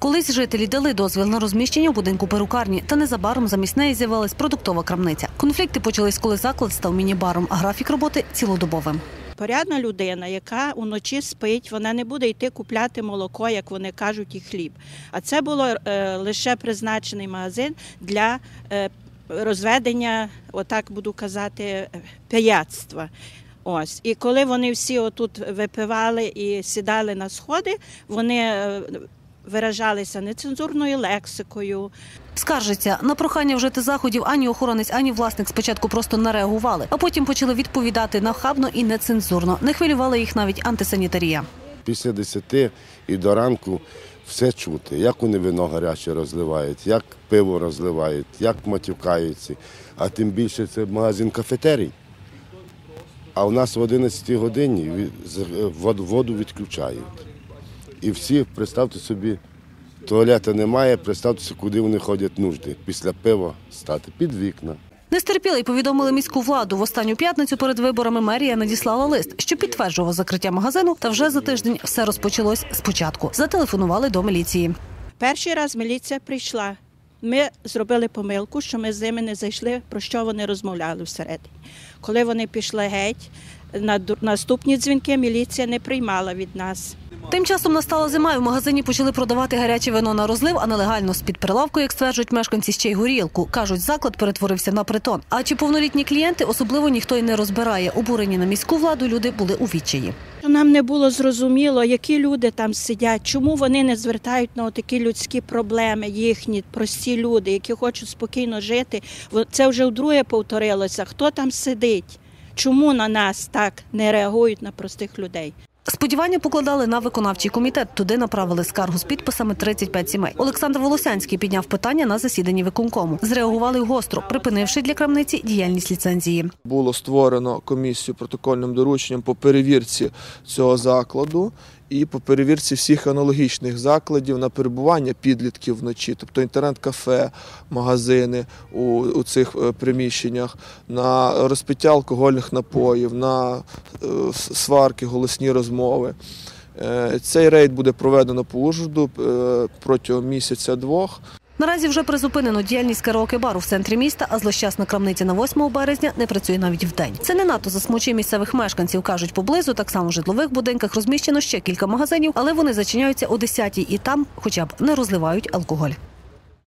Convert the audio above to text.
Колись жителі дали дозвіл на розміщення в будинку перукарні, та незабаром замість неї з'явилась продуктова крамниця. Конфлікти почались, коли заклад став міні-баром, а графік роботи цілодобовим. Порядна людина, яка уночі спить, вона не буде йти купляти молоко, як вони кажуть, і хліб. А це було е, лише призначений магазин для е, розведення, отак буду казати, пияцтва. Ось. І коли вони всі отут випивали і сідали на сходи, вони е, виражалися нецензурною лексикою, Скаржиться на прохання вжити заходів ані охоронець, ані власник спочатку просто не реагували, а потім почали відповідати нахабно і нецензурно. Не хвилювала їх навіть антисанітарія. Після 10 і до ранку все чути, як вони вино гаряче розливають, як пиво розливають, як матюкаються. А тим більше це магазин кафетерій. А у нас в 11 годині від- з- вод- воду відключають. І всі, представте собі, туалета немає, представте собі, куди вони ходять нужди. Після пива стати під вікна. Не стерпіли й повідомили міську владу. В останню п'ятницю перед виборами мерія надіслала лист, що підтверджував закриття магазину. Та вже за тиждень все розпочалось спочатку. Зателефонували до міліції. Перший раз міліція прийшла. Ми зробили помилку, що ми з ними не зайшли, про що вони розмовляли всередині. Коли вони пішли геть, на наступні дзвінки міліція не приймала від нас. Тим часом настала зима, і в магазині почали продавати гаряче вино на розлив, а нелегально з під прилавку, як стверджують мешканці, ще й горілку. кажуть, заклад перетворився на притон. А чи повнолітні клієнти особливо ніхто й не розбирає. Обурені на міську владу люди були у відчаї. Нам не було зрозуміло, які люди там сидять, чому вони не звертають на такі людські проблеми, їхні прості люди, які хочуть спокійно жити. Це вже вдруге повторилося. Хто там сидить? Чому на нас так не реагують на простих людей? Сподівання покладали на виконавчий комітет. Туди направили скаргу з підписами 35 сімей. Олександр Волосянський підняв питання на засіданні виконкому. Зреагували гостро, припинивши для крамниці діяльність ліцензії. було створено комісію протокольним дорученням по перевірці цього закладу і по перевірці всіх аналогічних закладів на перебування підлітків вночі, тобто інтернет-кафе, магазини у, у цих е, приміщеннях, на розпиття алкогольних напоїв, на е, сварки, голосні розмови. Е, Цей рейд буде проведено по Ужгороду протягом місяця-двох. Наразі вже призупинено діяльність караоке-бару в центрі міста, а злощасна крамниця на 8 березня не працює навіть вдень. Це не надто засмучує місцевих мешканців. кажуть, поблизу так само в житлових будинках розміщено ще кілька магазинів, але вони зачиняються о 10 і там, хоча б не розливають алкоголь.